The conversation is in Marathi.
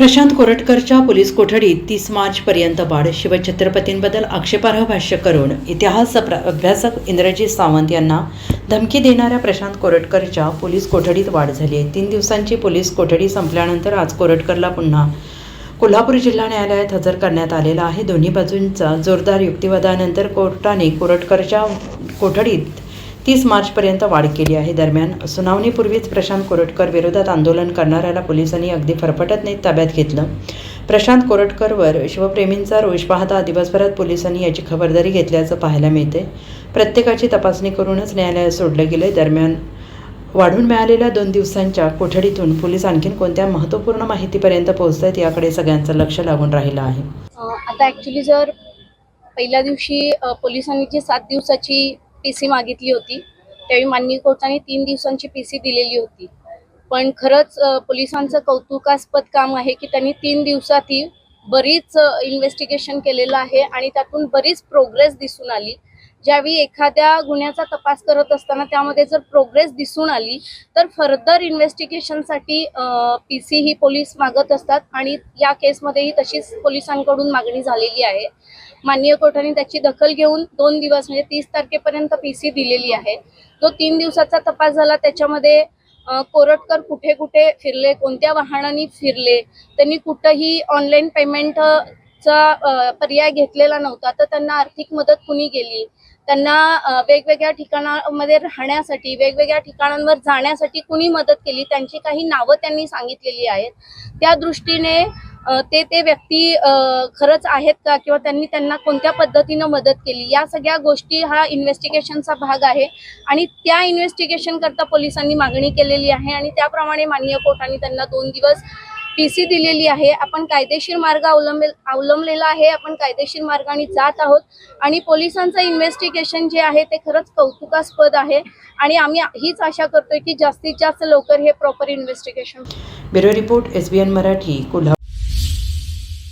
प्रशांत कोरटकरच्या पोलीस कोठडीत तीस मार्चपर्यंत वाढ शिवछत्रपतींबद्दल आक्षेपार्ह भाष्य करून इतिहास प्र- अभ्यासक इंद्रजीत सावंत यांना धमकी देणाऱ्या प्रशांत कोरटकरच्या पोलीस कोठडीत वाढ झाली आहे. तीन दिवसांची पोलीस कोठडी संपल्यानंतर आज कोरटकरला पुन्हा कोल्हापूर जिल्हा न्यायालयात हजर करण्यात आलेला आहे. दोन्ही बाजूंचा जोरदार युक्तिवादानंतर कोर्टाने कोरटकरच्या कोठडीत तीस मार्चपर्यंत वाढ केली आहे. दरम्यान सुनावणीपूर्वीच प्रशांत कोरटकर विरोधात आंदोलन करणाऱ्याला पोलिसांनी अगदी फरफटत नाही ताब्यात घेतलं. प्रशांत कोरटकरवर शिवप्रेमींचा रोष पाहता दिवसभरात पोलिसांनी याची खबरदारी घेतल्याचं पाहायला मिळते. प्रत्येकाची तपासणी करूनच न्यायालयात सोडलं गेलं दरम्यान वाढून मिळालेल्या दोन दिवसांच्या कोठडीतून पोलीस आणखीन कोणत्या महत्त्वपूर्ण माहितीपर्यंत पोहोचत आहेत याकडे सगळ्यांचं लक्ष लागून राहिलं आहे. आता ॲक्च्युली जर पहिल्या दिवशी पोलिसांनी जी सात दिवसाची पी सी मागितली होती. त्यावेळी माननीय कोर्टाने तीन दिवसांची पी सी दिलेली होती. पण खरंच पोलिसांचं कौतुकास्पद काम आहे की त्यांनी तीन दिवसातही बरीच इन्व्हेस्टिगेशन केलेलं आहे आणि त्यातून बरीच प्रोग्रेस दिसून आली. ज्यावेळी एखाद्या गुन्ह्याचा तपास करत असताना त्यामध्ये जर प्रोग्रेस दिसून आली तर फर्दर इन्व्हेस्टिगेशनसाठी पी सी ही पोलीस मागत असतात आणि या केसमध्येही तशीच पोलिसांकडून मागणी झालेली आहे. माननीय कोर्टाने त्याची दखल घेऊन दोन दिवस म्हणजे तीस तारखेपर्यंत पी सी दिलेली आहे. जो तीन दिवसाचा तपास झाला त्याच्यामध्ये कोरटकर कुठे कुठे फिरले कोणत्या वाहनांनी फिरले त्यांनी कुठंही ऑनलाईन चा पर्याय घेतलेला नव्हता. तर त्यांना आर्थिक मदत कुणी केली? त्यांना वेगवेगळ्या ठिकाणामध्ये राहण्यासाठी वेगवेगळ्या ठिकाणांवर जाण्यासाठी कुणी मदत केली? त्यांची काही नावं त्यांनी सांगितलेली आहेत. त्या दृष्टीने ते ते व्यक्ती खरंच आहेत का? किंवा त्यांनी त्यांना कोणत्या पद्धतीनं मदत केली? या सगळ्या गोष्टी हा इन्व्हेस्टिगेशनचा भाग आहे. आणि त्या इन्व्हेस्टिगेशन करता पोलिसांनी मागणी केलेली आहे. आणि त्याप्रमाणे माननीय कोर्टाने त्यांना दोन दिवस पी सी दिलेली आहे. आपण कायदेशीर मार्ग अवलंबे अवलंबलेला आहे. आपण कायदेशीर मार्गाने जात आहोत. आणि पोलिसांचं इन्व्हेस्टिगेशन जे आहे ते खरंच कौतुकास्पद आहे. आणि आम्ही हीच आशा करतोय की जास्तीत जास्त लवकर हे proper investigation bureau report S Marathi Kolhapur.